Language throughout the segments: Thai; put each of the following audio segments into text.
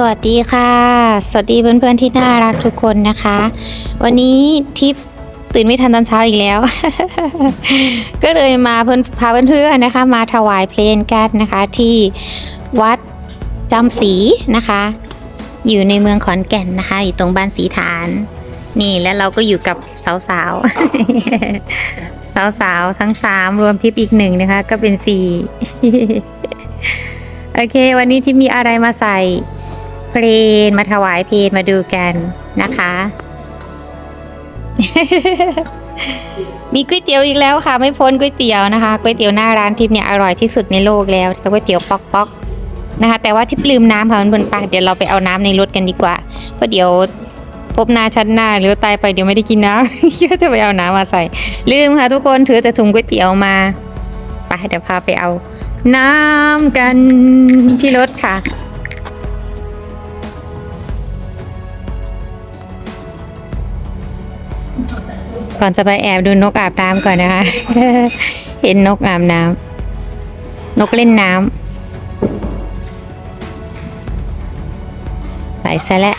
สวัสดีค่ะ สวัสดีเพื่อนๆที่น่ารักทุกคนนะคะ วันนี้ทิพย์ตื่นไม่ทันตอนเช้าอีกแล้ว ก็เลยมาเพื่อนพาเพื่อนๆนะคะ มาถวายเพลงกันนะคะ ที่วัดจำศรีนะคะ อยู่ในเมืองขอนแก่นนะคะ อยู่ตรงบ้านสีฐาน นี่แล้วเราก็อยู่กับสาวๆ สาวๆ ทั้งสามรวมทิพย์อีกหนึ่งนะคะ ก็เป็นสี่โอเค วันนี้ที่มีอะไรมาใส่ เพลงมาถวายเพลงมาดูกันนะคะ มีก๋วยเตี๋ยวอีกแล้วค่ะ ไม่พ้นก๋วยเตี๋ยวนะคะก๋วยเตี๋ยวหน้าร้านทิพย์เนี่ยอร่อยที่สุดในโลกแล้วก๋วยเตี๋ยวป๊อกป๊อกนะคะ แต่ว่าทิพย์ลืมน้ำค่ะมันบนปากเดี๋ยวเราไปเอาน้ำในรถกันดีกว่าเพราะเดี๋ยวพบหน้าชั้นหน้าหรือตายไปเดี๋ยวไม่ได้กินน้ำก็จะไปเอาน้ำมาใส่ ลืมค่ะทุกคนถือแต่ถุงก๋วยเตี๋ยวมาไปเดี๋ยวพาไปเอา น้ำกันที่รถค่ะ ก่อนจะไปแอบดูนกอาบน้ำก่อนนะคะ เห็นนกอาบน้ำนกเล่นน้ำไปซะแล้ว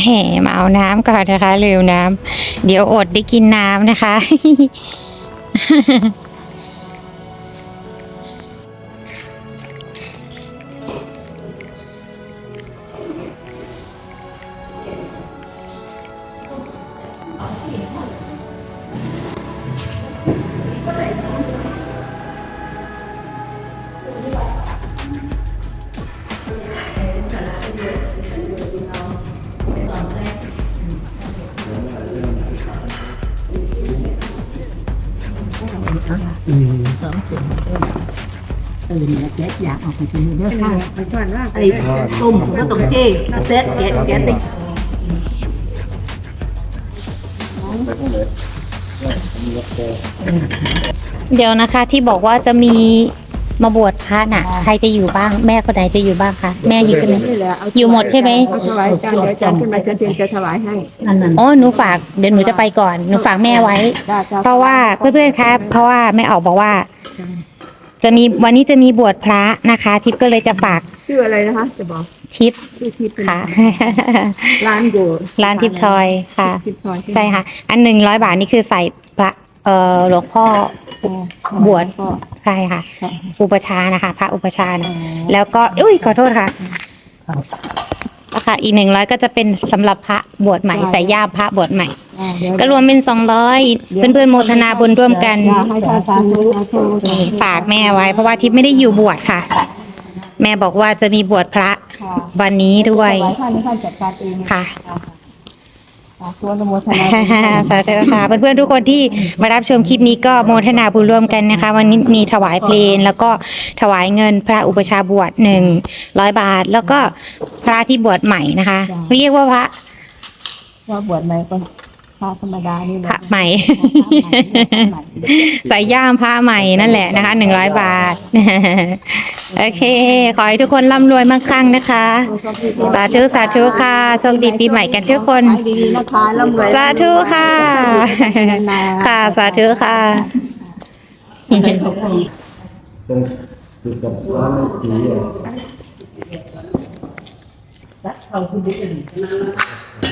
แหมมาเอาน้ำก่อนนะคะลืมน้ำเดี๋ยวอดได้กินน้ำนะคะ เออเนี่ยแก๊สอยากออกไปกินเด้อค่ะไปก่อนว่าไอ้ตุ้มก็ต้องเทแก๊สแก๊สแก๊สติดเดี๋ยวนะคะที่บอกว่าจะมี มาบวชพระน่ะ ใครจะอยู่บ้าง แม่คนไหนจะอยู่บ้างคะแม่อยู่คนไหน นี่แหละเาอยู่หมดใช่ไหม เอาถวายจานเดี๋ยวจานขึ้นมาจะเตรียมจะถวายให้นั่นนั่นโอ้หนูฝากเดี๋ยวหนูจะไปก่อนหนูฝากแม่ไว้จ้จ้เพราะว่าเพื่อนๆครับเพราะว่าแม่ออกบอกว่า จะมีวันนี้จะมีบวชพระนะคะ ทิพย์ก็เลยจะฝากชื่ออะไรนะคะ จะบอกชิปชื่อทิพย์เป็นค่ะ ร้านอยู่ร้านทิพย์ทอยค่ะ ทิพย์ทอยใช่ค่ะ อันหนึ่งร้อยบาทนี่คือใส่พระ เอ่อหลวงพ่อบวชก็ใช่ค่ะ ค่ะ อุปชฌาย์นะคะ พระอุปชฌาย์นะแล้วก็อุ้ยขอโทษค่ะราคาอีกหนึ่งร้อยก็จะเป็นสำหรับพระบวชใหม่ใส่ย่ามพระบวชใหม่ อ่าเดี๋ยวก็รวมเป็นสองร้อยเพื่อนๆโมทนาบุญร่วมกัน อยากให้ท่านสาธุสาธุนี่ฝากแม่ไว้ เพราะว่าทิพย์ไม่ได้อยู่บวชค่ะ แม่บอกว่าจะมีบวชพระค่ะวันนี้ด้วย ถวาท่านให้ท่านจัดการเองค่ะสา ธุอนุโมทนาบุญสาธุค่ะ เพื่อนๆทุกคนที่มารับชมคลิปนี้ก็โมทนาบุญร่วมกันนะคะ วันนี้มีถวายเพลงแล้วก็ถวายเงินพระอุปชฌาย์บวชหนึ่งร้อยบาท แล้วก็พระที่บวชใหม่นะคะ เรียกว่าพระ ว่าบวชใหม่ก็ พระธรรมดานี่แหพละระใหม่พระใหม่ ใส่ย่ามพระใหม่นั่นแหละนะคะหนึ่งร้อยบาท โอเค ขอให้ทุกคนร่ำรวยมากครั้งนะคะ สาธุสาธุค่ะโชคดีปีใหม่กันทุกคน ขายดีๆนะคะร่ำรวยสาธุค่ะนานๆค่ะสาธุค่ะ ตรงอยู่กับร้านผีอะ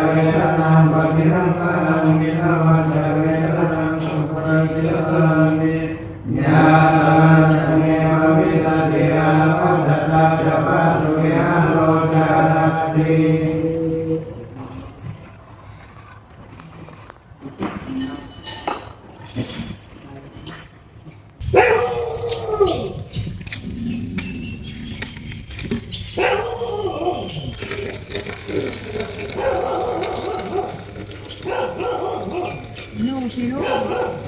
เทวาลวัฏฏตาจัปปะสุริยโลกาติชิลู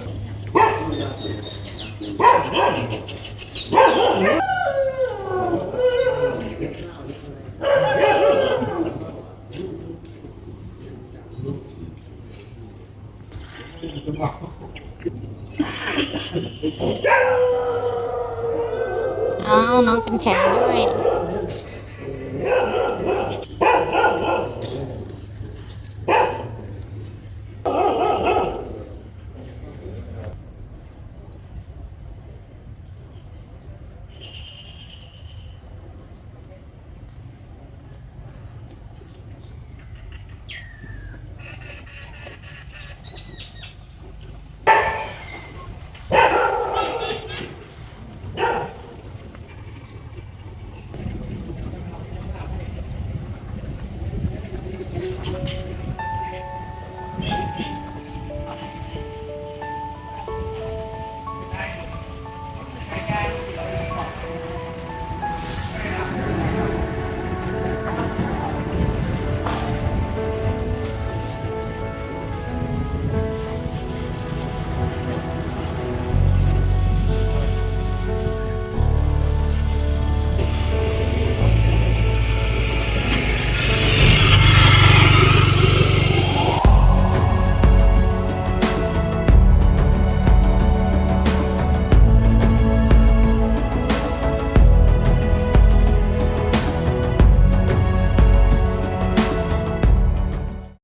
可以。